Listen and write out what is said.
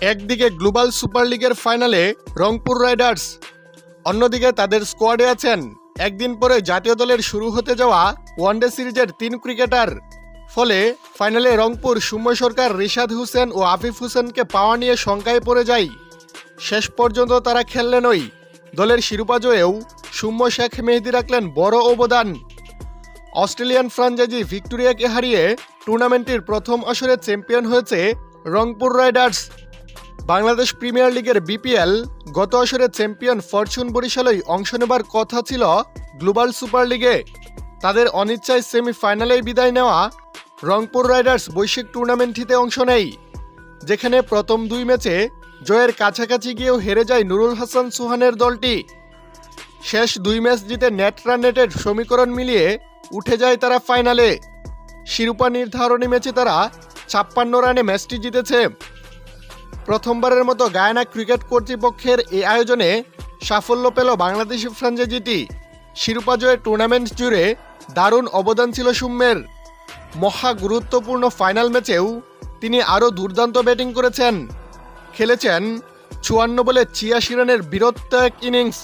একদিকে global super লিগের ফাইনালে রংপুর রাইডার্স, অন্যদিকে তাদের স্কোয়াডে আছেন একদিন পরে জাতীয় দলের শুরু হতে যাওয়া ওয়ানডে সিরিজের তিন ক্রিকেটার। ফলে ফাইনালে রংপুর সৌম্য সরকার রিশাদ হোসেন ও আফিফ হোসেনকে পাওয়া নিয়ে শঙ্কায় পড়ে যায়। শেষ পর্যন্ত তারা খেললেনই দলের শিরোপা জয়েও সৌম্য শেখ মেহেদি রাখলেন বড় অবদান। অস্ট্রেলিয়ান ফ্রাঞ্চাইজি ভিক্টোরিয়াকে হারিয়ে টুর্নামেন্টটির প্রথম আসরে চ্যাম্পিয়ন হয়েছে রংপুর রাইডার্স। বাংলাদেশ প্রিমিয়ার লিগের বিপিএল গত আসরে চ্যাম্পিয়ন ফরচুন বরিশালই অংশ নেবার কথা ছিল গ্লোবাল সুপার লিগে। তাদের অনিচ্ছায় সেমিফাইনালেই বিদায় নেওয়া রংপুর রাইডার্স বৈশ্বিক টুর্নামেন্টটিতে অংশ নেয় যেখানে প্রথম দুই ম্যাচে জয়ের কাছাকাছি গিয়েও হেরে যায় নুরুল হাসান সুহানের দলটি। শেষ দুই ম্যাচ জিতে নেট রান নেটের সমীকরণ মিলিয়ে উঠে যায় তারা ফাইনালে। শিরোপা নির্ধারণী ম্যাচে তারা ছাপ্পান্ন রানে ম্যাচটি জিতেছে। প্রথমবারের মতো গায়না ক্রিকেট কর্তৃপক্ষের এই আয়োজনে সাফল্য পেল বাংলাদেশি ফ্রাঞ্চাইজিটি শিরোপা জয়ের টুর্নামেন্ট জুড়ে দারুণ অবদান ছিল সৌম্যের মহা গুরুত্বপূর্ণ ফাইনাল ম্যাচেও তিনি আরও দুর্দান্ত ব্যাটিং করেছেন। খেলেছেন চুয়ান্ন বলে ছিয়াশি রানের বীরত্ব এক ইনিংস।